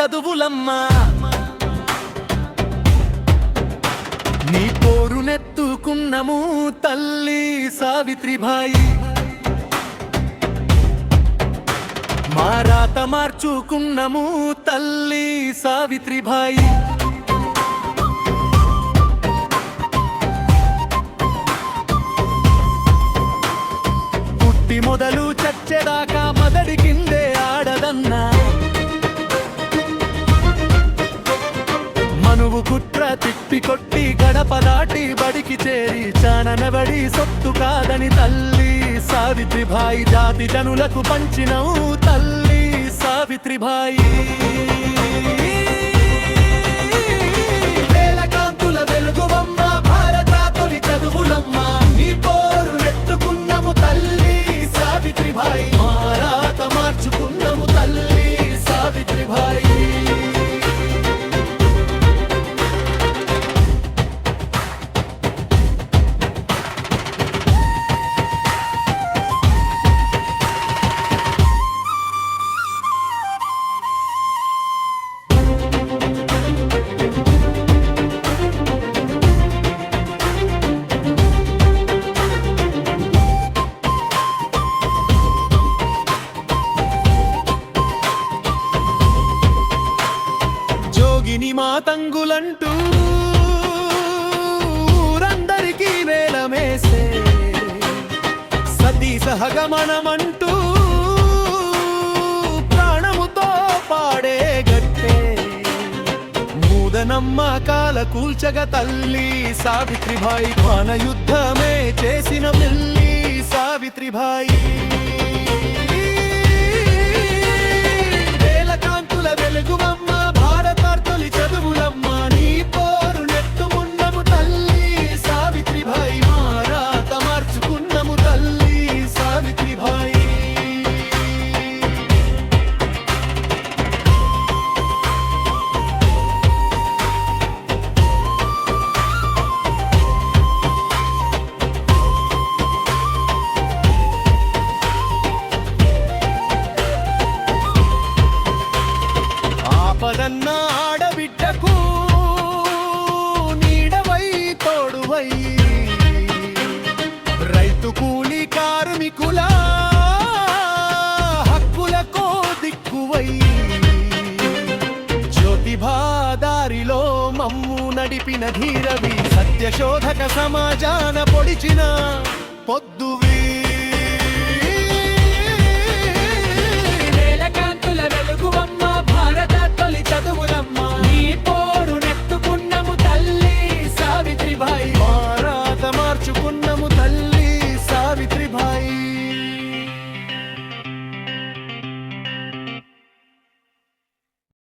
చదువులమ్మా. భారత తొలి చదువులమ్మ నీ పోరునెత్తుకున్నము తల్లి సావిత్రిబాయి. మారాత మార్చుకున్నము తల్లి సావిత్రిబాయి. పుట్టి మొదలు చచ్చేదాకా మదడి కిందే ఆడదన్నా. కుట్ర తిప్పి కొట్టి గడప దాటి బడికి చేరి చాననబడి సొత్తు కాదని తల్లి. సావిత్రిభాయి జాతి జనులకు పంచినవు తల్లి. సావిత్రిభాయి సినిమా మాతంగులంటూ ఊరందరికీ వేలమేసే సతీ సహగమనమంటూ ప్రాణముతో పాడే గట్టే. మూదనమ్మకాల కూల్చగ తల్లి సావిత్రిబాయి మన యుద్ధమే చేసిన పిల్లి సావిత్రిబాయి. ఆపదన్న ఆడబిడ్డకు నీడవై తోడువై? రైతు కూలి కార్మికుల హక్కులకో దిక్కువై జ్యోతిభాదారిలో మమ్ము నడిపిన ధీరవి సత్యశోధక సమాజాన పొడిచిన పొద్దువీ. ಸಾವಿತ್ರಿಬಾಯಿ